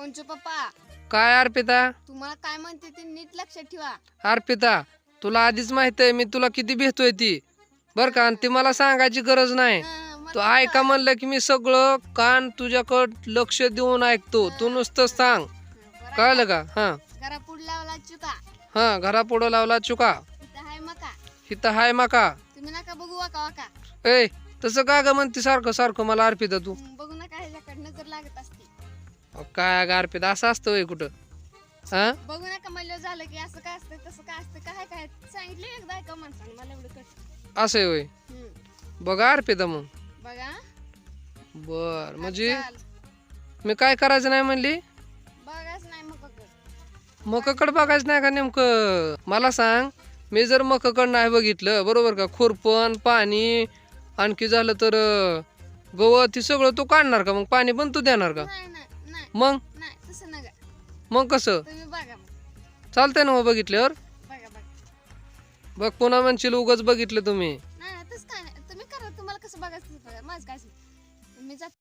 कोणचं पप्पा काय अर्पिता? तुम्हाला काय म्हणते ते नीट लक्षात ठेवा. अर्पिता तुला आधीच माहीत आहे मी तुला किती भेटतोय ती. बर का आणि ती मला सांगायची गरज नाही. हं, तू ऐका म्हणलं की मी सगळं कान तुझ्याकड लक्ष देऊन ऐकतो. तू नुसतं सांग. बरं कळलं का? हा. घरा पुढ लावला चुका. हा घरा पुढं लावला चुका. इथं हाय मका. इथं हाय माका. तुम्ही नका बघू वाका वाका. ए तसं का ग म्हणते सारखं सारखं मला अर्पिता तू? हं, बघू काय ग अर्पिता असं असतं होय कुठं? हा? बघू नका म्हणलं झालं की असं काय असतं तसं काय असतं काय काय? सांगितलं एकदा ऐका माणसाने मला एवढं कट असं आहे होय? बघा अर्पिता मग. बघा. बर म्हणजे चाल. मी काय करायचं नाही म्हणली? बघाच नाही मग. मकाकडे बघायचं नाही का नेमकं? मला सांग मी जर मकाकड नाही बघितलं बरोबर का? खुरपण पाणी आणखी झालं तर अं, गवत हे सगळं तू काढणार का? मग पाणी पण तू देणार का? नाही नाही. मग? नाही तसं नका. मग कसं? तुम्ही बघा मग. चालतंय ना मग बघितल्यावर? बघा बघा. बघ पुन्हा म्हणशील उगाच बघितलं तुम्ही. नाही नाही तसं काय नाही. तुम्ही करा तुम्हाला कसं बघायचं बघा. माझं काय असेल. मी जात